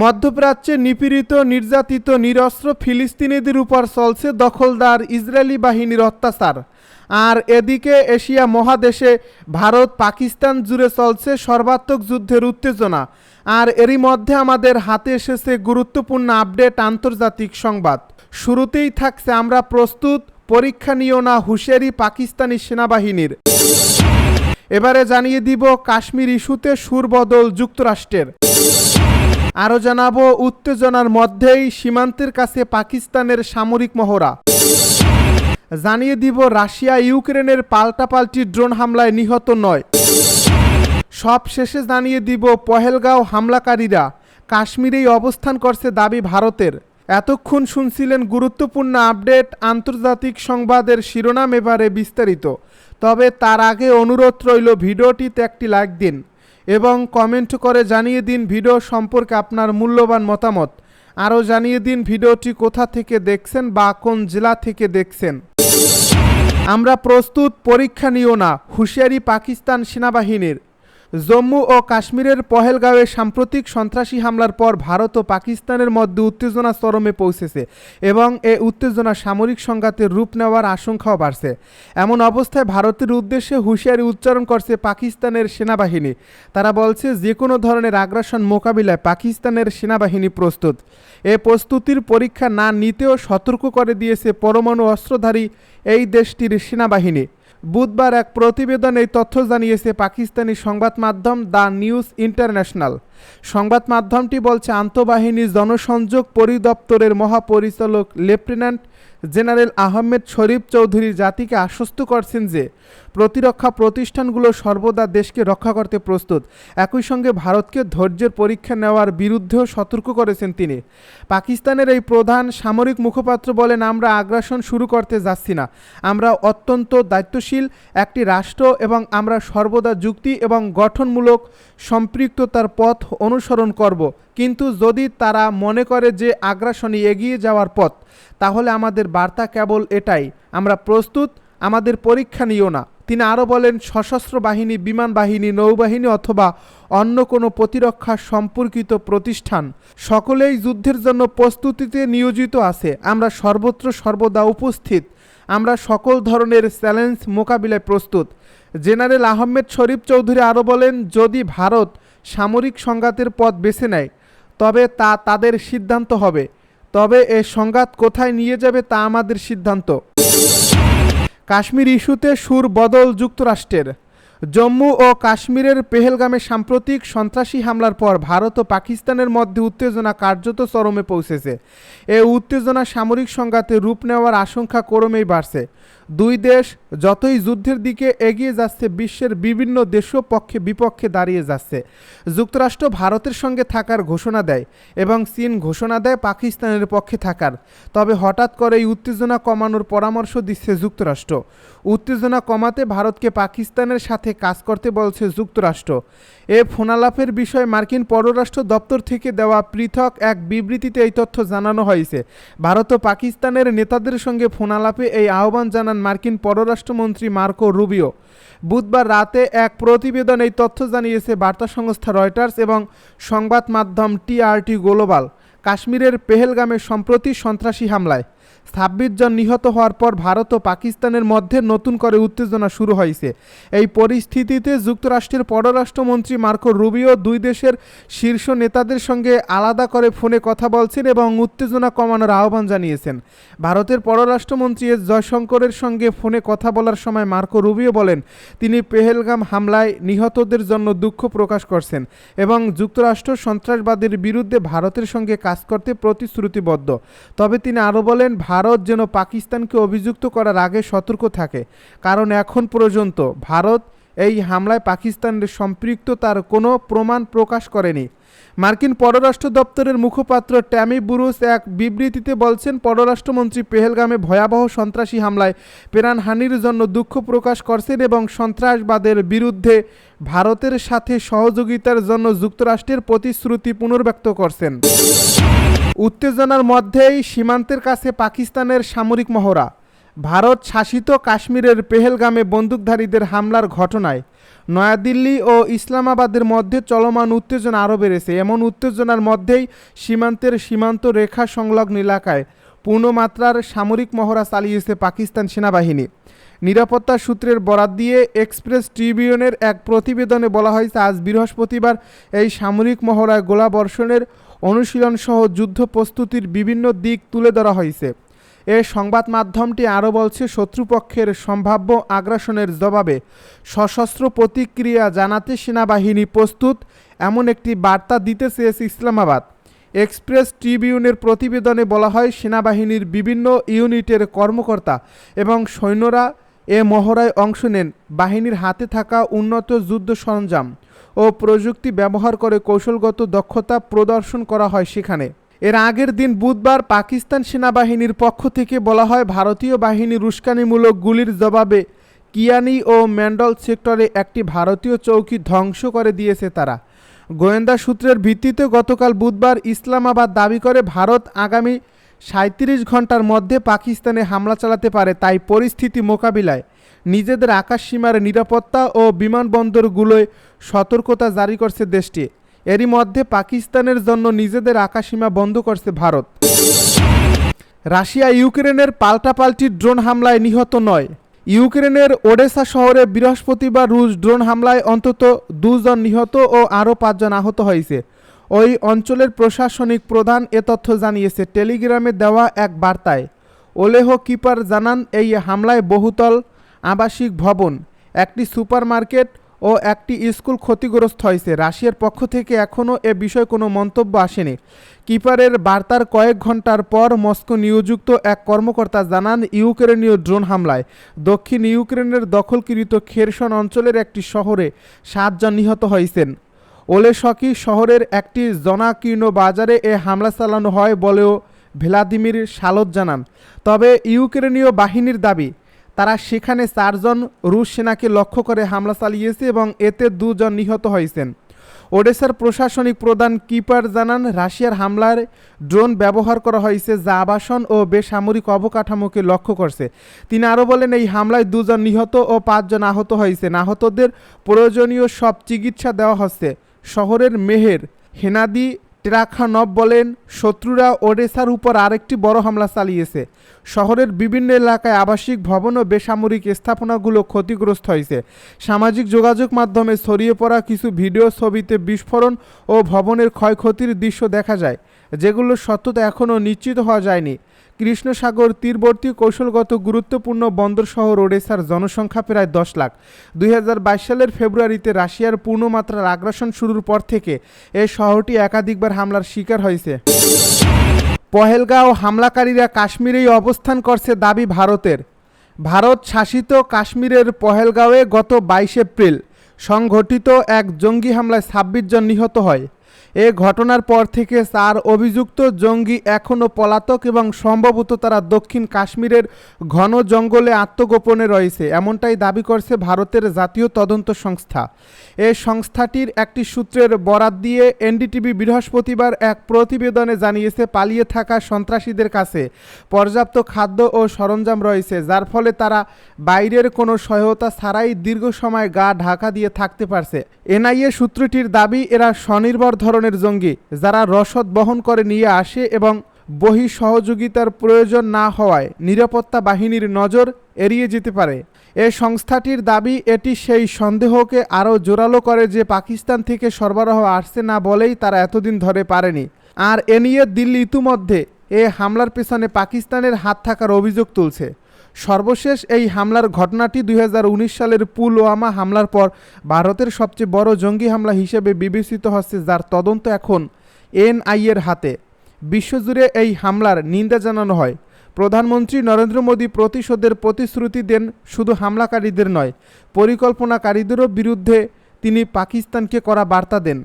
মধ্যপ্রাচ্যে নিপীড়িত, নির্যাতিত, নিরস্ত্র ফিলিস্তিনিদের উপর চলছে দখলদার ইসরায়েলি বাহিনীর অত্যাচার। আর এদিকে এশিয়া মহাদেশে ভারত পাকিস্তান জুড়ে চলছে সর্বাত্মক যুদ্ধের উত্তেজনা। আর এরই মধ্যে আমাদের হাতে এসেছে গুরুত্বপূর্ণ আপডেট আন্তর্জাতিক সংবাদ। শুরুতেই থাকছে আমরা প্রস্তুত, পরীক্ষা নিও না হুঁশিয়ারি পাকিস্তানি সেনাবাহিনীর। এবারে জানিয়ে দিব কাশ্মীর ইস্যুতে সুরবদল যুক্তরাষ্ট্রের। আরও জানাব, উত্তেজনার মধ্যেই সীমান্তের কাছে পাকিস্তানের সামরিক মহড়া। জানিয়ে দিব, রাশিয়া ইউক্রেনের পাল্টাপাল্টি ড্রোন হামলায় নিহত নয়। সব শেষে জানিয়ে দিব, পহেলগাঁও হামলাকারীরা কাশ্মীরেই অবস্থান করছে দাবি ভারতের। এতক্ষণ শুনছিলেন গুরুত্বপূর্ণ আপডেট, আন্তর্জাতিক সংবাদের শিরোনাম এবারে বিস্তারিত। তবে তার আগে অনুরোধ রইল, ভিডিওটিতে একটি লাইক দিন। এবং কমেন্ট করে জানিয়ে দিন ভিডিও সম্পর্কে আপনার মূল্যবান মতামত। আরও জানিয়ে দিন ভিডিওটি কোথা থেকে দেখছেন বা কোন জেলা থেকে দেখছেন। আমরা প্রস্তুত, পরীক্ষা নিও না, হুঁশিয়ারি পাকিস্তান সেনাবাহিনীর। জম্মু ও কাশ্মীরের পহেলগাঁওয়ে সাম্প্রতিক সন্ত্রাসী হামলার পর ভারত ও পাকিস্তানের মধ্যে উত্তেজনা চরমে পৌঁছেছে এবং এ উত্তেজনা সামরিক সংঘাতের রূপ নেওয়ার আশঙ্কাও বাড়ছে। এমন অবস্থায় ভারতের উদ্দেশ্যে হুঁশিয়ারি উচ্চারণ করছে পাকিস্তানের সেনাবাহিনী। তারা বলছে যে কোনো ধরনের আগ্রাসন মোকাবিলায় পাকিস্তানের সেনাবাহিনী প্রস্তুত। এ প্রস্তুতির পরীক্ষা না নিতেও সতর্ক করে দিয়েছে পরমাণু অস্ত্রধারী এই দেশটির সেনাবাহিনী। বুধবার এক প্রতিবেদন এই তথ্য জানিয়েছে পাকিস্তানি সংবাদ মাধ্যম দ্য নিউজ ইন্টারন্যাশনাল। সংবাদ মাধ্যমটি বলছে আন্তঃবাহিনী জনসংযোগ পরিদপ্তরের মহাপরিচালক লেফটেন্যান্ট জেনারেল আহমেদ শরীফ চৌধুরী জাতিকে আশ্বস্ত করছেন যে প্রতিরক্ষা প্রতিষ্ঠানগুলো সর্বদা দেশকে রক্ষা করতে প্রস্তুত। একই সঙ্গে ভারতকে ধৈর্যের পরীক্ষা নেওয়ার বিরুদ্ধেও সতর্ক করেছেন তিনি। পাকিস্তানের এই প্রধান সামরিক মুখপাত্র বলেন, আমরা আগ্রাসন শুরু করতে যাচ্ছি না। আমরা অত্যন্ত দায়িত্বশীল, একটি রাষ্ট্র এবং আমরা সর্বদা যুক্তি এবং গঠনমূলক সম্পৃক্ততার পথ অনুসরণ করব। কিন্তু যদি তারা মনে করে যে আগ্রাসনই এগিয়ে যাওয়ার পথ তাহলে আমাদের বার্তা কেবল এটাই, আমরা প্রস্তুত, আমাদের পরীক্ষা নিও না। তিনি আরও বলেন, সশস্ত্র বাহিনী, বিমান বাহিনী, নৌবাহিনী অথবা অন্য কোনো প্রতিরক্ষা সম্পর্কিত প্রতিষ্ঠান, সকলেই যুদ্ধের জন্য প্রস্তুতিতে নিয়োজিত আছে। আমরা সর্বত্র সর্বদা উপস্থিত। আমরা সকল ধরনের চ্যালেঞ্জ মোকাবিলায় প্রস্তুত। জেনারেল আহমেদ শরীফ চৌধুরী আরও বলেন, যদি ভারত সামরিক সংঘাতের পথ বেছে নেয়, তবে তা তাদের সিদ্ধান্ত হবে। তবে এ সংঘাত কোথায় নিয়ে যাবে তা আমাদের সিদ্ধান্ত। কাশ্মীর ইস্যুতে সুর বদল যুক্তরাষ্ট্রের। জম্মু ও কাশ্মীরের পেহেলগামে সাম্প্রতিক সন্ত্রাসী হামলার পর ভারত ও পাকিস্তানের মধ্যে উত্তেজনা কার্যত চরমে পৌঁছেছে। এ উত্তেজনা সামরিক সংঘাতে রূপ নেওয়ার আশঙ্কা ক্রমেই বাড়ছে। দুই দেশ যতই যুদ্ধের দিকে এগিয়ে যাচ্ছে, বিশ্বের বিভিন্ন দেশও পক্ষে বিপক্ষে দাঁড়িয়ে যাচ্ছে। যুক্তরাষ্ট্র ভারতের সঙ্গে থাকার ঘোষণা দেয় এবং চীন ঘোষণা দেয় পাকিস্তানের পক্ষে থাকার। তবে হঠাৎ করে এই উত্তেজনা কমানোর পরামর্শ দিচ্ছে যুক্তরাষ্ট্র। উত্তেজনা কমাতে ভারতকে পাকিস্তানের সাথে কাজ করতে বলছে যুক্তরাষ্ট্র। এ ফোনালাপের বিষয়ে মার্কিন পররাষ্ট্র দপ্তর থেকে দেওয়া পৃথক এক বিবৃতিতে এই তথ্য জানানো হয়েছে। ভারত ও পাকিস্তানের নেতাদের সঙ্গে ফোনালাপে এই আহ্বান জানান মার্কিন পররাষ্ট্রমন্ত্রী মার্কো রুবিও। বুধবার রাতে এক প্রতিবেদন এই তথ্য জানিয়েছে বার্তা সংস্থা রয়টার্স এবং সংবাদ মাধ্যম টিআরটি গ্লোবাল, কাশ্মীরের পেহেলগামে সম্প্রতি সন্ত্রাসী হামলায়। ছাব্বিশ জন নিহত হওয়ার পর ভারত ও পাকিস্তানের মধ্যে নতুন করে উত্তেজনা শুরু হয়েছে। এই পরিস্থিতিতে যুক্তরাষ্ট্রের পররাষ্ট্রমন্ত্রী মার্কো রুবিও দুই দেশের শীর্ষ নেতাদের সঙ্গে আলাদা করে ফোনে কথা বলছেন এবং উত্তেজনা কমানোর আহ্বান জানিয়েছেন। ভারতের পররাষ্ট্রমন্ত্রী এস জয়শঙ্করের সঙ্গে ফোনে কথা বলার সময় মার্কো রুবিও বলেন, তিনি পেহেলগাম হামলায় নিহতদের জন্য দুঃখ প্রকাশ করছেন এবং যুক্তরাষ্ট্র সন্ত্রাসবাদের বিরুদ্ধে ভারতের সঙ্গে কাজ করতে প্রতিশ্রুতিবদ্ধ। তবে তিনি আরও বলেন ভারত যেন পাকিস্তানকে অভিযুক্ত করার আগে সতর্ক থাকে। কারণ এখন পর্যন্ত ভারত এই হামলায় পাকিস্তানের সম্পৃক্ততার কোনো প্রমাণ প্রকাশ করেনি। মার্কিন পররাষ্ট্র দপ্তরের মুখপাত্র ট্যামি বুরুস এক বিবৃতিতে বলছেন, পররাষ্ট্রমন্ত্রী পেহেলগামে ভয়াবহ সন্ত্রাসী হামলায় প্রাণহানির জন্য দুঃখ প্রকাশ করছেন এবং সন্ত্রাসবাদের বিরুদ্ধে ভারতের সাথে সহযোগিতার জন্য যুক্তরাষ্ট্রের প্রতিশ্রুতি পুনর্ব্যক্ত করছেন। উত্তেজনার মধ্যেই সীমান্তের কাছে পাকিস্তানের সামরিক মহড়া। ভারত শাসিত কাশ্মীরের পেহেলগামে বন্দুকধারীদের হামলার ঘটনায় নয়াদিল্লি ও ইসলামাবাদের মধ্যে চলমান উত্তেজনা আরও বেড়েছে। এমন উত্তেজনার মধ্যেই সীমান্তের সীমান্ত রেখা সংলগ্ন এলাকায় পূর্ণমাত্রার সামরিক মহড়া চালিয়েছে পাকিস্তান সেনাবাহিনী। নিরাপত্তা সূত্রের বরাত দিয়ে এক্সপ্রেস ট্রিবিউনের এক প্রতিবেদনে বলা হয়েছে, আজ বৃহস্পতিবার এই সামরিক মহড়ায় গোলাবর্ষণের অনুশীলনসহ যুদ্ধ প্রস্তুতির বিভিন্ন দিক তুলে ধরা হয়েছে। এ সংবাদ মাধ্যমটি আরও বলছে, শত্রুপক্ষের সম্ভাব্য আগ্রাসনের জবাবে সশস্ত্র প্রতিক্রিয়া জানাতে সেনাবাহিনী প্রস্তুত, এমন একটি বার্তা দিতে চেয়েছে ইসলামাবাদ। এক্সপ্রেস ট্রিবিউনের প্রতিবেদনে বলা হয়, সেনাবাহিনীর বিভিন্ন ইউনিটের কর্মকর্তা এবং সৈন্যরা এ মহড়ায় অংশ নেন। বাহিনীর হাতে থাকা উন্নত যুদ্ধ সরঞ্জাম ও প্রযুক্তি ব্যবহার করে কৌশলগত দক্ষতা প্রদর্শন করা হয় সেখানে। এর আগের দিন বুধবার পাকিস্তান সেনাবাহিনীর পক্ষ থেকে বলা হয়, ভারতীয় বাহিনী উস্কানিমূলক গুলির জবাবে কিয়ানি ও ম্যান্ডল সেক্টরে একটি ভারতীয় চৌকি ধ্বংস করে দিয়েছে তারা। গোয়েন্দা সূত্রের ভিত্তিতে গতকাল বুধবার ইসলামাবাদ দাবি করে, ভারত আগামী সাঁত্রিশ ঘণ্টার মধ্যে পাকিস্তানে হামলা চালাতে পারে তাই পরিস্থিতি মোকাবিলায়। নিজেদের আকাশসীমার নিরাপত্তা ও বিমানবন্দরগুলোয় সতর্কতা জারি করছে দেশটি। এরই মধ্যে পাকিস্তানের জন্য নিজেদের আকাশসীমা বন্ধ করছে ভারত। রাশিয়া ইউক্রেনের পাল্টাপাল্টি ড্রোন হামলায় নিহত নয়। ইউক্রেনের ওডেসা শহরে বৃহস্পতিবার রুশ ড্রোন হামলায় অন্তত দুজন নিহত ও আরও পাঁচজন আহত হয়েছে। ওই অঞ্চলের প্রশাসনিক প্রধান এ তথ্য জানিয়েছে, টেলিগ্রামে দেওয়া এক বার্তায়। ওলেহ কিপার জানান, এই হামলায় বহুতল আবাসিক ভবন, একটি সুপারমার্কেট ও একটি স্কুল ক্ষতিগ্রস্ত হয়েছে। রাশিয়ার পক্ষ থেকে এখনও এ বিষয়ে কোনো মন্তব্য আসেনি। কিপারের বার্তার কয়েক ঘণ্টার পর মস্কো নিয়োজিত এক কর্মকর্তা জানান ইউক্রেনীয় ড্রোন হামলায়। দক্ষিণ ইউক্রেনের দখলকৃত খেরসন অঞ্চলের একটি শহরে সাতজন নিহত হয়েছেন। ওলেশকি শহরের একটি জনাকীর্ণ বাজারে এ হামলা চালানো হয় বলেও ভ্লাদিমির সালত জানান। তবে ইউক্রেনীয় বাহিনীর দাবি তারা সেখানে চারজন রুশ সেনাকে লক্ষ্য করে হামলা চালিয়েছে এবং এতে দুজন নিহত হয়েছেন। ওডেসার প্রশাসনিক প্রধান কিপার জানান, রাশিয়ার হামলার ড্রোন ব্যবহার করা হয়েছে যা আবাসন ও বেসামরিক অবকাঠামোকে লক্ষ্য করছে। তিনি আরও বলেন, এই হামলায় দুজন নিহত ও পাঁচজন আহত হয়েছে আহতদের প্রয়োজনীয় সব চিকিৎসা দেওয়া হচ্ছে। শহরের মেহের, হেনাদি ট্রাখানব বলেন, শত্রুরা ওডেসার উপর আরেকটি বড় হামলা চালিয়েছে। শহরের বিভিন্ন এলাকায় আবাসিক ভবন ও বেসামরিক স্থাপনাগুলো ক্ষতিগ্রস্ত হয়েছে। সামাজিক যোগাযোগ মাধ্যমে ছড়িয়ে পড়া কিছু ভিডিও ছবিতে বিস্ফোরণ ও ভবনের ক্ষয়ক্ষতির দৃশ্য দেখা যায়, যেগুলোর সত্যতা এখনও নিশ্চিত হওয়া যায়নি। কৃষ্ণসাগর তীরবর্তী কৌশলগত গুরুত্বপূর্ণ বন্দর শহর ওডেসার জনসংখ্যা প্রায় দশ লাখ। দুই হাজার বাইশ সালের ফেব্রুয়ারিতে রাশিয়ার পূর্ণমাত্রার আগ্রাসন শুরুর পর থেকে এই শহরটি একাধিকবার হামলার শিকার হয়েছে। পহেলগাঁও হামলাকারীরা কাশ্মীরেই অবস্থান করছে দাবি ভারতের। ভারত শাসিত কাশ্মীরের পহেলগাঁওয়ে গত বাইশ এপ্রিল সংঘটিত এক জঙ্গি হামলায় ছাব্বিশ জন নিহত হয়। এ ঘটনার পর থেকে চার অভিযুক্ত জঙ্গি এখনও পলাতক এবং সম্ভবত তারা দক্ষিণ কাশ্মীরের ঘন জঙ্গলে আত্মগোপনে রয়েছে। এমনটাই দাবি করছে ভারতের জাতীয় তদন্ত সংস্থা। এ সংস্থাটির একটি সূত্রের বরাত দিয়ে এনডিটিভি বৃহস্পতিবার এক প্রতিবেদনে জানিয়েছে, পালিয়ে থাকা সন্ত্রাসীদের কাছে পর্যাপ্ত খাদ্য ও সরঞ্জাম রয়েছে, যার ফলে তারা বাইরের কোনো সহায়তা ছাড়াই দীর্ঘ সময় গা ঢাকা দিয়ে থাকতে পারছে। এনআইএ সূত্রটির দাবি, এরা স্বনির্ভর ধরনের জঙ্গি, যারা রসদ বহন করে নিয়ে আসে এবং বহি সহযোগিতার প্রয়োজন না হওয়ায় নিরাপত্তা বাহিনীর নজর এড়িয়ে যেতে পারে। এ সংস্থাটির দাবি, এটি সেই সন্দেহকে আরও জোরালো করে যে পাকিস্তান থেকে সরবরাহ আসছে না বলেই তারা এতদিন ধরে পারেনি। আর এ নিয়ে দিল্লি ইতিমধ্যে এ হামলার পেছনে পাকিস্তানের হাত থাকার অভিযোগ তুলছে। সর্বশেষ এই হামলার ঘটনাটি দুই হাজার উনিশ সালের পুলওয়ামা হামলার পর ভারতের সবচেয়ে বড় জঙ্গি হামলা হিসেবে বিবেচিত হচ্ছে, যার তদন্ত এখন এনআইএর হাতে। বিশ্বজুড়ে এই হামলার নিন্দা জানানো হয়। প্রধানমন্ত্রী নরেন্দ্র মোদী প্রতিশোধের প্রতিশ্রুতি দেন শুধু হামলাকারীদের নয়, পরিকল্পনাকারীদেরও বিরুদ্ধে তিনি পাকিস্তানকে করা বার্তা দেন।